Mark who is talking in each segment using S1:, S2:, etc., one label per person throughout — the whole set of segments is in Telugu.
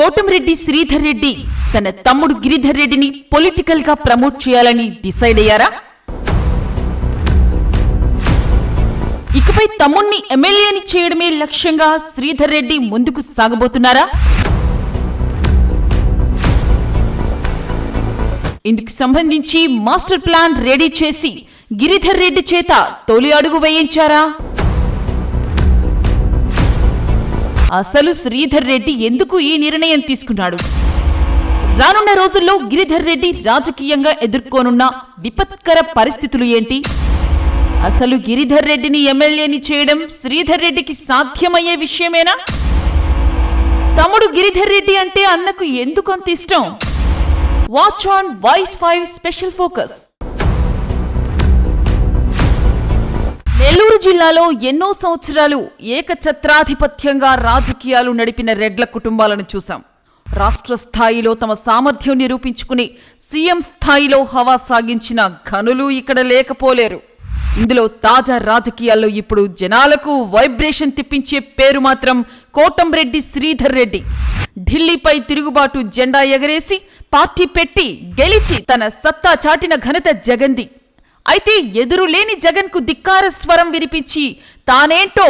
S1: కోటమిరెడ్డి శ్రీధర్ రెడ్డి తన తమ్ముడు గిరిధర్ రెడ్డిని పొలిటికల్గా ప్రమోట్ చేయాలని డిసైడ్ అయ్యారా? ఇకపై తమ్ముణ్ణి ఎమ్మెల్యేని చేయడమే లక్ష్యంగా శ్రీధర్ రెడ్డి ముందుకు సాగబోతున్నారా? ఇందుకు సంబంధించి మాస్టర్ ప్లాన్ రెడీ చేసి గిరిధర్ రెడ్డి చేత తొలి అడుగు వేయించారా? అసలు శ్రీధర్ రెడ్డి ఎందుకు ఈ నిర్ణయం తీసుకున్నాడు? రానున్న రోజుల్లో గిరిధర్ రెడ్డి రాజకీయంగా ఎదుర్కోనున్న విపత్కర పరిస్థితులు ఏంటి? అసలు గిరిధర్ రెడ్డిని ఎమ్మెల్యేని చేయడం శ్రీధర్ రెడ్డికి సాధ్యమయ్యే విషయమేనా? తమ్ముడు గిరిధర్ రెడ్డి అంటే అన్నకు ఎందుకు అంత ఇష్టం? Watch on Voice Five special focus. జిల్లాలో ఎన్నో సంవత్సరాలు ఏకఛత్రాధిపత్యంగా రాజకీయాలు నడిపిన రెడ్ల కుటుంబాలను చూశాం. రాష్ట్ర స్థాయిలో తమ సామర్థ్యం నిరూపించుకుని సీఎం స్థాయిలో హవా సాగించిన ఘనులు ఇక్కడ లేకపోలేరు. ఇందులో తాజా రాజకీయాల్లో ఇప్పుడు జనాలకు వైబ్రేషన్ తిప్పించే పేరు మాత్రం కోటంరెడ్డి శ్రీధర్ రెడ్డి. ఢిల్లీపై తిరుగుబాటు జెండా ఎగరేసి పార్టీ పెట్టి గెలిచి తన సత్తా చాటిన ఘనత జగంది. అయితే ఎదురులేని జగన్కు ధిక్కార స్వరం వినిపించి తానేంటో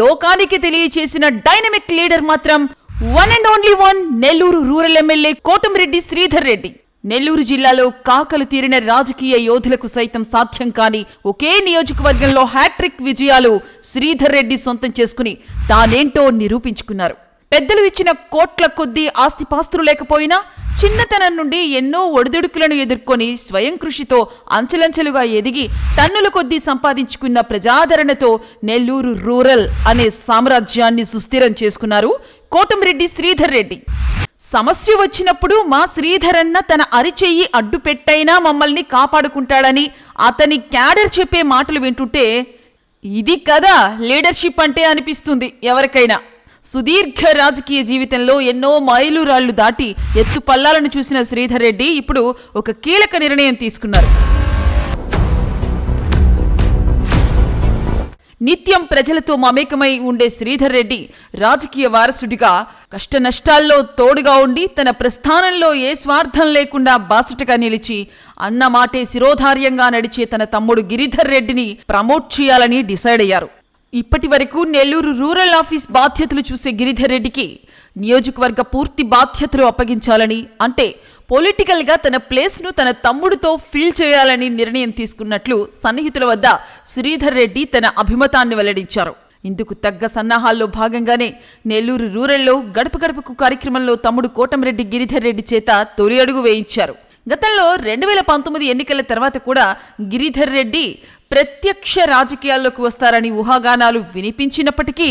S1: లోకానికి తెలియచేసిన డైనమిక్ లీడర్ మాత్రం one and only one Nellore rural MLA Kotamreddy Sridhar Reddy. Nellore జిల్లాలో కాకలు తీరిన రాజకీయ యోధులకు సైతం సాధ్యం కాని ఒకే నియోజకవర్గంలో హ్యాట్రిక్ విజయాలు శ్రీధర్ రెడ్డి సొంతం చేసుకుని తానేంటో నిరూపించుకున్నారు. పెద్దలు ఇచ్చిన కోట్ల కొద్దీ ఆస్తిపాస్తులు లేకపోయినా చిన్నతనం నుండి ఎన్నో ఒడిదుడుకులను ఎదుర్కొని స్వయం కృషితో అంచెలంచెలుగా ఎదిగి టన్నుల కొద్దీ సంపాదించుకున్న ప్రజాదరణతో నెల్లూరు రూరల్ అనే సామ్రాజ్యాన్ని సుస్థిరం చేసుకున్నారు కోటమిరెడ్డి శ్రీధర్ రెడ్డి. సమస్య వచ్చినప్పుడు మా శ్రీధరన్న తన అరిచెయ్యి అడ్డు పెట్టైనా మమ్మల్ని కాపాడుకుంటాడని అతని క్యాడర్ చెప్పే మాటలు వింటుంటే ఇది కదా లీడర్షిప్ అంటే అనిపిస్తుంది ఎవరికైనా. సుదీర్ఘ రాజకీయ జీవితంలో ఎన్నో మైలురాళ్ళు దాటి ఎత్తు పల్లాలను చూసిన శ్రీధర్ రెడ్డి ఇప్పుడు ఒక కీలక నిర్ణయం తీసుకున్నారు. నిత్యం ప్రజలతో మమేకమై ఉండే శ్రీధర్ రెడ్డి రాజకీయ వారసుడిగా కష్టనష్టాల్లో తోడుగా ఉండి తన ప్రస్థానంలో ఏ స్వార్థం లేకుండా బాసటగా నిలిచి అన్న మాటే శిరోధార్యంగా నడిచే తన తమ్ముడు గిరిధర్ రెడ్డిని ప్రమోట్ చేయాలని డిసైడ్ అయ్యారు. ఇప్పటి వరకు నెల్లూరు రూరల్ ఆఫీస్ బాధ్యతలు చూసే గిరిధర్ రెడ్డికి నియోజకవర్గ పూర్తి బాధ్యతలు అప్పగించాలని అంటే పొలిటికల్గా తన ప్లేస్ను తన తమ్ముడితో ఫీల్ చేయాలని నిర్ణయం తీసుకున్నట్లు సన్నిహితుల వద్ద శ్రీధర్ రెడ్డి తన అభిమతాన్ని వెల్లడించారు. ఇందుకు తగ్గ సన్నాహాల్లో భాగంగానే నెల్లూరు రూరల్లో గడప గడపకు కార్యక్రమంలో తమ్ముడు కోటమిరెడ్డి గిరిధర్ రెడ్డి చేత తొలి అడుగు వేయించారు. గతంలో రెండు వేల పంతొమ్మిది ఎన్నికల తర్వాత కూడా గిరిధర్ రెడ్డి ప్రత్యక్ష రాజకీయాల్లోకి వస్తారని ఊహాగానాలు వినిపించినప్పటికీ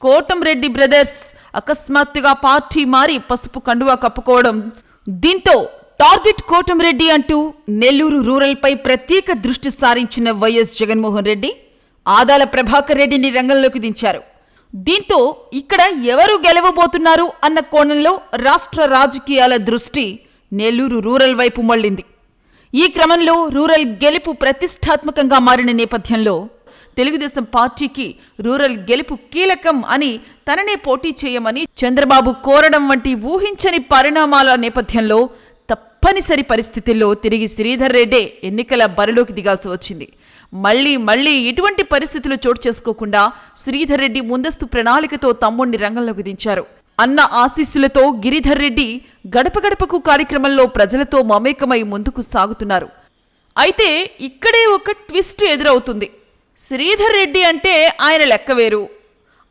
S1: కోటంరెడ్డి బ్రదర్స్ అకస్మాత్తుగా పార్టీ మారి పసుపు కండువా కప్పుకోవడం దీంతో టార్గెట్ కోటంరెడ్డి అంటూ నెల్లూరు రూరల్పై ప్రత్యేక దృష్టి సారించిన వైఎస్ జగన్మోహన్ రెడ్డి ఆదాల ప్రభాకర్ రెడ్డిని రంగంలోకి దించారు. దీంతో ఇక్కడ ఎవరు గెలవబోతున్నారు అన్న కోణంలో రాష్ట్ర రాజకీయాల దృష్టి నెల్లూరు రూరల్ వైపు మళ్ళింది. ఈ క్రమంలో రూరల్ గెలుపు ప్రతిష్టాత్మకంగా మారిన నేపథ్యంలో తెలుగుదేశం పార్టీకి రూరల్ గెలుపు కీలకం అని తననే పోటీ చేయమని చంద్రబాబు కోరడం వంటి ఊహించని పరిణామాల నేపథ్యంలో తప్పనిసరి పరిస్థితుల్లో తిరిగి శ్రీధర్ రెడ్డే ఎన్నికల బరిలోకి దిగాల్సి వచ్చింది. మళ్ళీ మళ్ళీ ఇటువంటి పరిస్థితులు చోటు చేసుకోకుండా శ్రీధర్ రెడ్డి ముందస్తు ప్రణాళికతో తమ్ముణ్ణి రంగంలోకి దించారు. అన్న ఆశీస్సులతో గిరిధర్ రెడ్డి గడప గడపకు కార్యక్రమంలో ప్రజలతో మమేకమై ముందుకు సాగుతున్నారు. అయితే ఇక్కడే ఒక ట్విస్ట్ ఎదురవుతుంది. శ్రీధర్ రెడ్డి అంటే ఆయన లెక్క వేరు.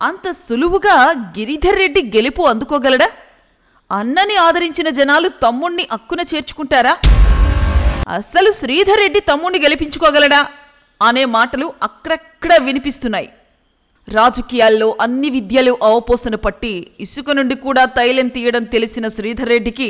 S1: అంత సులువుగా గిరిధర్ రెడ్డి గెలుపు అందుకోగలడా? అన్నని ఆదరించిన జనాలు తమ్ముణ్ణి అక్కున చేర్చుకుంటారా? అసలు శ్రీధర్ రెడ్డి తమ్ముణ్ణి గెలిపించుకోగలడా? అనే మాటలు అక్కడక్కడ వినిపిస్తున్నాయి. రాజకీయాల్లో అన్ని విద్యలు అవపోసను పట్టి ఇసుక నుండి కూడా తైలం తీయడం తెలిసిన శ్రీధర్ రెడ్డికి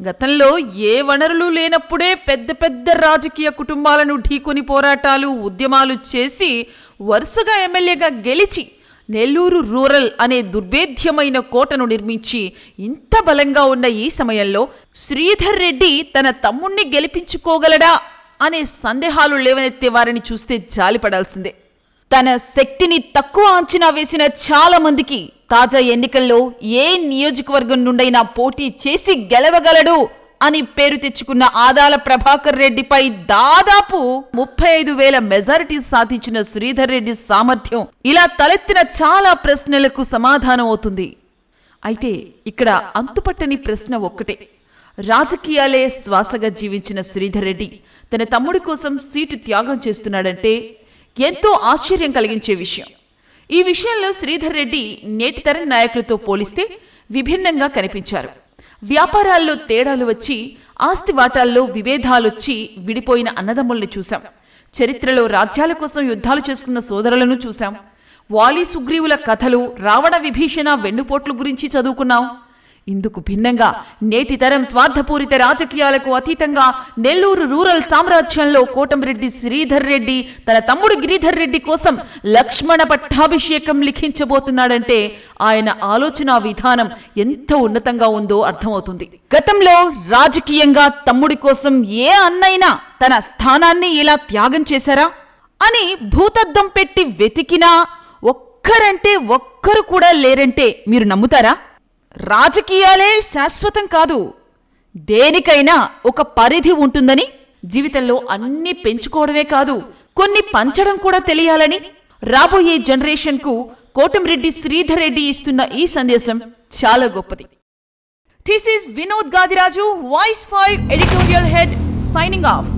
S1: గతంలో ఏ వనరులు లేనప్పుడే పెద్ద పెద్ద రాజకీయ కుటుంబాలను ఢీకొని పోరాటాలు ఉద్యమాలు చేసి వరుసగా ఎమ్మెల్యేగా గెలిచి నెల్లూరు రూరల్ అనే దుర్భేద్యమైన కోటను నిర్మించి ఇంత బలంగా ఉన్న ఈ సమయంలో శ్రీధర్ రెడ్డి తన తమ్ముణ్ణి గెలిపించుకోగలడా అనే సందేహాలు లేవనెత్తే వారిని చూస్తే జాలిపడాల్సిందే. తన శక్తిని తక్కువ అంచనా వేసిన చాలా మందికి తాజా ఎన్నికల్లో ఏ నియోజకవర్గం నుండైనా పోటీ చేసి గెలవగలడు అని పేరు తెచ్చుకున్న ఆదాల ప్రభాకర్ రెడ్డిపై దాదాపు ముప్పై ఐదు వేల మెజారిటీ సాధించిన శ్రీధర్ రెడ్డి సామర్థ్యం ఇలా తలెత్తిన చాలా ప్రశ్నలకు సమాధానం అవుతుంది. అయితే ఇక్కడ అంతుపట్టని ప్రశ్న ఒక్కటే. రాజకీయాలే శ్వాసగా జీవించిన శ్రీధర్ రెడ్డి తన తమ్ముడి కోసం సీటు త్యాగం చేస్తున్నాడంటే ఎంతో ఆశ్చర్యం కలిగించే విషయం. ఈ విషయంలో శ్రీధర్ రెడ్డి నేటి తరం నాయకులతో పోలిస్తే విభిన్నంగా కనిపించారు. వ్యాపారాల్లో తేడాలు వచ్చి ఆస్తి వాటాల్లో విభేదాలొచ్చి విడిపోయిన అన్నదమ్ముల్ని చూశాం. చరిత్రలో రాజ్యాల కోసం యుద్ధాలు చేసుకున్న సోదరులను చూశాం. వాలి సుగ్రీవుల కథలు రావణ విభీషణ వెన్నుపోట్లు గురించి చదువుకున్నాం. ఇందుకు భిన్నంగా నేటి తరం స్వార్థపూరిత రాజకీయాలకు అతీతంగా నెల్లూరు రూరల్ సామ్రాజ్యంలో కోటంరెడ్డి శ్రీధర్ రెడ్డి తన తమ్ముడు గిరిధర్ రెడ్డి కోసం లక్ష్మణ పట్టాభిషేకం లిఖించబోతున్నాడంటే ఆయన ఆలోచన విధానం ఎంత ఉన్నతంగా ఉందో అర్థమవుతుంది. గతంలో రాజకీయంగా తమ్ముడి కోసం ఏ అన్నైనా తన స్థానాన్ని ఇలా త్యాగం చేశారా? అని భూతద్దం పెట్టి వెతికినా ఒక్కరంటే ఒక్కరు కూడా లేరంటే మీరు నమ్ముతారా? రాజకీయాలే శాశ్వతం కాదు. దేనికైనా ఒక పరిధి ఉంటుందని జీవితంలో అన్ని పెంచుకోవడమే కాదు కొన్ని పంచడం కూడా తెలియాలని రాబోయే జనరేషన్కు కోటంరెడ్డి శ్రీధర్ రెడ్డి ఇస్తున్న ఈ సందేశం చాలా గొప్పది. This is Vinod Gadiraju Voice Five editorial head signing off